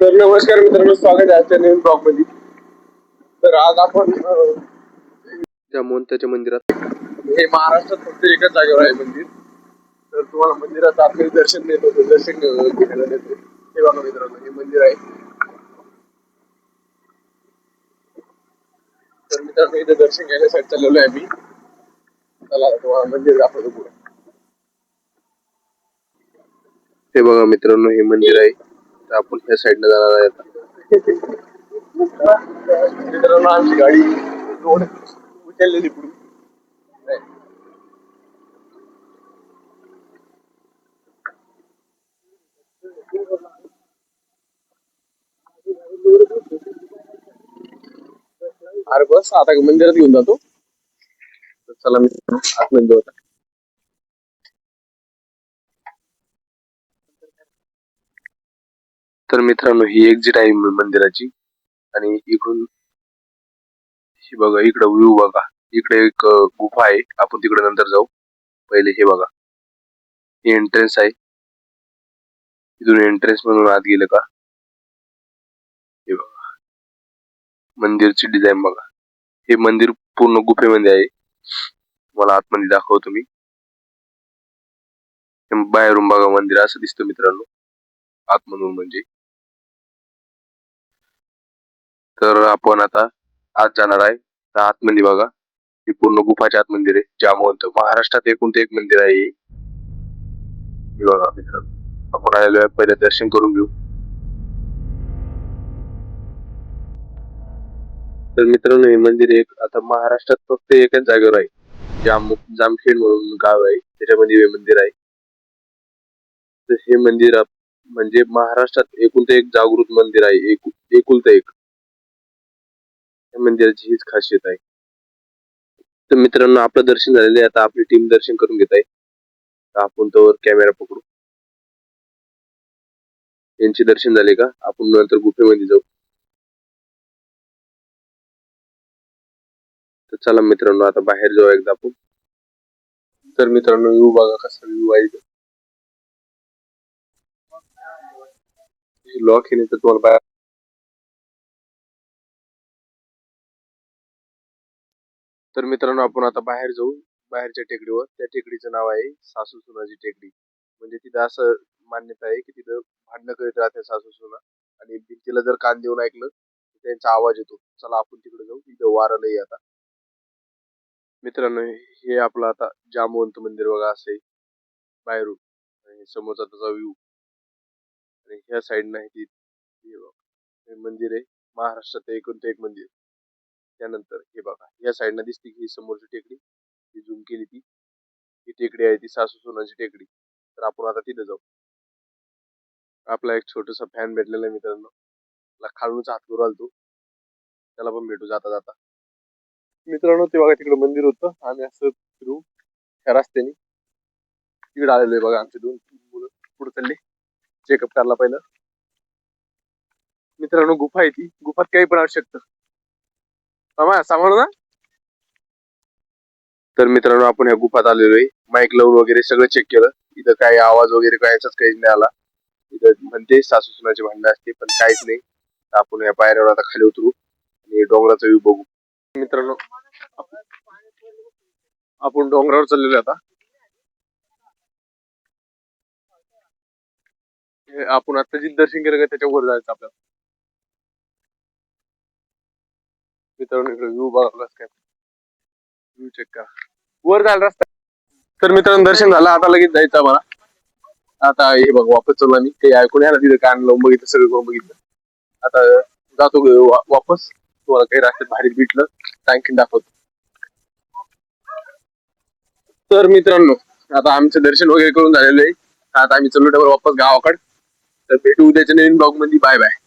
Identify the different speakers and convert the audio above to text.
Speaker 1: तर नमस्कार मित्रांनो स्वागत आहे आजच्या नवीन ब्लॉगमध्ये. तर आज आपण
Speaker 2: त्या मोंत्याच्या मंदिरात.
Speaker 1: हे महाराष्ट्रात फक्त एकाच जागेवर आहे मंदिर. तर तुम्हाला मंदिरात आतमध्ये दर्शन देत होतं दर्शन घ्यायला देतो. हे बघा मित्रांनो हे मंदिर आहे. तर मित्रांनो इथे दर्शन घ्यायसाठी चाललेलो आहे मी. चला तुम्हाला मंदिर दाखवतो पुढे.
Speaker 2: हे बघा मित्रांनो हे मंदिर आहे. तर आपण ह्या साईडने जाणार आहे
Speaker 1: मित्रांनो आमची गाडी रोड उचललेली पुढे अरे बस आता मंदिरात घेऊन जातो. चला मी आत मंदिर होता
Speaker 2: तर मित्रांनो ही एक्झिट आहे मंदिराची. आणि इकडून हे बघा इकडं व्ह्यू बघा. इकडे एक गुफा आहे. आपण तिकडे नंतर जाऊ. पहिले हे बघा. हे एंट्रन्स आहे. इथून एंट्रन्स म्हणून आत गेलं का? हे बघा. मंदिरची डिझाईन बघा. हे मंदिर पूर्ण गुफेमध्ये आहे. मला आतमध्ये दाखवतो मी. बाहेरून बघा मंदिर. असं दिसतं मित्रांनो. आतमधून म्हणजे. तर आपण आता आत जाणार आहे. तर आतमध्ये बघा. ही पूर्ण गुफाच्या आत मंदिर आहे. जामवंत महाराष्ट्रात एकूण ते एक मंदिर आहे. हे. बघा मित्रांनो. आपण आलेलो आहे. पहिले दर्शन करून घेऊ. तर मित्रांनो हे मंदिर एक आता महाराष्ट्रात फक्त एकाच जागेवर आहे. जाम जामखेड म्हणून गाव आहे. त्याच्यामध्ये हे मंदिर आहे. तर हे मंदिर आप- म्हणजे महाराष्ट्रात एकूण ते एक जागृत मंदिर आहे. एकूण एकुलत एक. या मंदिराची हीच खासियत आहे. तर मित्रांनो आपलं दर्शन झालेलं आहे. आता आपली टीम दर्शन करून घेत आहे. आपण तोवर कॅमेरा पकडू. यांचे दर्शन झाले का? आपण नंतर गुफेमध्ये जाऊ. तर चला मित्रांनो आता बाहेर जाऊ एकदा आपण.
Speaker 1: तर मित्रांनो व्यू बघा कसा व्यू आहे लॉक येणे तर तुम्हाला बाहेर
Speaker 2: तर मित्रांनो आपण आता बाहेर जाऊ. बाहेरच्या टेकडीवर. त्या टेकडीचं नाव आहे सासू सुनाची टेकडी. म्हणजे तिथं असं मान्यता आहे की तिथं भांडणं करीत राहते सासू सुना. आणि भिंतीला जर कान देऊन ऐकलं तर त्यांचा आवाज येतो. चला आपण तिकडे जाऊ. तिथं वारालाही आता. मित्रांनो हे आपलं आता जामवंत मंदिर बघा असे बाहेरून. आणि समोरचा त्याचा व्ह्यू आणि ह्या साईडनं आहे ती हे मंदिर आहे. महाराष्ट्रात एकूण ते एक मंदिर. त्यानंतर हे बघा या साईडनं दिसते की ही समोरची टेकडी ही झूम केली ती. ही टेकडी आहे ती सासू सोनाची टेकडी. तर आपण आता तिथे जाऊ. आपला एक छोटासा फॅन भेटलेला आहे मित्रांनो. त्याला खालूनच हात करू आलतो. त्याला पण भेटू जाता जाता.
Speaker 1: मित्रांनो ते बघा तिकडे मंदिर होतं आम्ही असं फिरू ह्या रस्त्याने तिकडे आलेलो आहे बघा आमचे दोन मुलं. पुढे चालले. चेकअप करायला पहिलं. मित्रांनो गुफा आहे ती. गुफात काही पण असू शकतं. सांभाळू ना
Speaker 2: तर मित्रांनो आपण या गुफात आलेलो आहे. माईक लावून वगैरे सगळं चेक केलं. इथं काही आवाज वगैरे काय याचाच काही नाही आला. इथं म्हणते सासू सुनाचे भांडणं असते पण काहीच नाही. आपण या पायऱ्यावर आता खाली उतरू आणि डोंगराचा व्ह्यू बघू.
Speaker 1: मित्रांनो आपण डोंगरावर चाललेलो आता. आपण आता जे दर्शन केलं का त्याच्या वर जायचं आपल्याला. मित्रांनो इकडे व्ह्यू बघा काय? व्ह्यू चेक करा. वर झाला रस्ता. तर मित्रांनो दर्शन झालं. आता लगेच जायचं आम्हाला. आता हे बघ वापस चालू आम्ही. काही ऐकून या ना तिथं कान लावून बघितलं सगळं करून बघितलं. आता जातो वापस. तुम्हाला काही रस्त्यात भारी भेटलं तर आणखीन दाखवतो. तर मित्रांनो आता आमचं दर्शन वगैरे करून झालेलं आहे. आता आम्ही चलो डबल वापस गावाकडे. तर भेटू उद्याच्या नवीन ब्लॉगमध्ये. Bye bye